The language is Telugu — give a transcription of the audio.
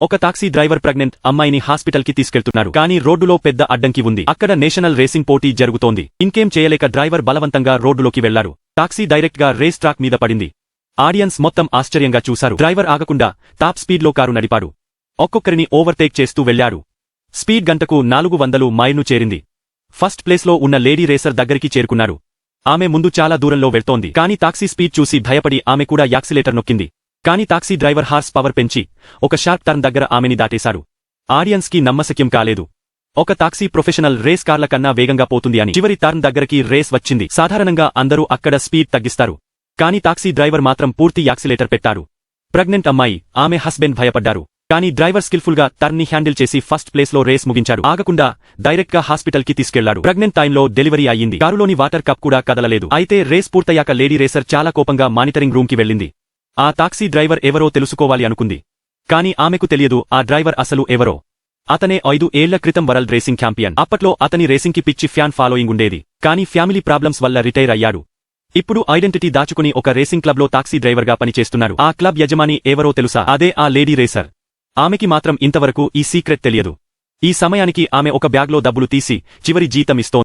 ఒక టాక్సీ డ్రైవర్ ప్రెగ్నెంట్ అమ్మాయిని హాస్పిటల్కి తీసుకెళ్తున్నారు. కానీ రోడ్డులో పెద్ద అడ్డంకి ఉంది. అక్కడ నేషనల్ రేసింగ్ పోటీ జరుగుతోంది. ఇంకేం చేయలేక డ్రైవర్ బలవంతంగా రోడ్డులోకి వెళ్ళారు. టాక్సీ డైరెక్ట్గా రేస్ ట్రాక్ మీద పడింది. ఆడియన్స్ మొత్తం ఆశ్చర్యంగా చూశారు. డ్రైవర్ ఆగకుండా టాప్ స్పీడ్లో కారు నడిపాడు. ఒక్కొక్కరిని ఓవర్టేక్ చేస్తూ వెళ్ళాడు స్పీడ్ గంటకు నాలుగు వందలు మైల్ను చేరింది. ఫస్ట్ ప్లేస్లో ఉన్న లేడీ రేసర్ దగ్గరికి చేరుకున్నారు. ఆమె ముందు చాలా దూరంలో వెళ్తోంది. కానీ టాక్సీ స్పీడ్ చూసి భయపడి ఆమె కూడా యాక్సిలేటర్ నొక్కింది. కానీ టాక్సీ డ్రైవర్ హార్స్ పవర్ పెంచి ఒక షార్ప్ టర్న్ దగ్గర ఆమెని దాటేశారు ఆడియన్స్కి నమ్మశక్యం కాలేదు. ఒక టాక్సీ ప్రొఫెషనల్ రేస్ కార్ల కన్నా వేగంగా పోతుంది అని చివరి టర్న్ దగ్గరకి రేస్ వచ్చింది. సాధారణంగా అందరూ అక్కడ స్పీడ్ తగ్గిస్తారు. కానీ టాక్సీ డ్రైవర్ మాత్రం పూర్తి యాక్సిలేటర్ పెట్టారు ప్రెగ్నెంట్ అమ్మాయి ఆమె హస్బెండ్ భయపడ్డారు. కానీ డ్రైవర్ స్కిల్ఫుల్గా హ్యాండిల్ చేసి ఫస్ట్ ప్లేస్లో రేస్ ముగించారు ఆగకుండా డైరెక్ట్గా హాస్పిటల్కి హాస్పిటల్కి తీసుకెళ్ళాడు. ప్రెగ్నెంట్ టైంలో డెలివరీ అయ్యింది. కారులోని వాటర్ కప్ కూడా కదలలేదు. అయితే రేస్ పూర్తయ్యాక లేడీ రేసర్ చాలా కోపంగా మానిటరింగ్ రూమ్కి వెళ్ళింది. ఆ టాక్సీ డ్రైవర్ ఎవరో తెలుసుకోవాలి అనుకుంది. కాని ఆమెకు తెలియదు ఆ డ్రైవర్ అసలు ఎవరో. అతనే ఐదు ఏళ్ళ క్రితం వరల్డ్ రేసింగ్ ఛాంపియన్. అప్పట్లో అతని రేసింగ్కి పిచ్చి ఫ్యాన్ ఫాలోయింగ్ ఉండేది. కానీ ఫ్యామిలీ ప్రాబ్లమ్స్ వల్ల రిటైర్ అయ్యాడు. ఇప్పుడు ఐడెంటిటీ దాచుకుని ఒక రేసింగ్ క్లబ్లో టాక్సీ డ్రైవర్గా పనిచేస్తున్నారు ఆ క్లబ్ యజమాని ఎవరో తెలుసా? అదే ఆ లేడీ రేసర్. ఆమెకి మాత్రం ఇంతవరకు ఈ సీక్రెట్ తెలియదు. ఈ సమయానికి ఆమె ఒక బ్యాగ్లో డబ్బులు తీసి చివరి జీతం ఇస్తోంది.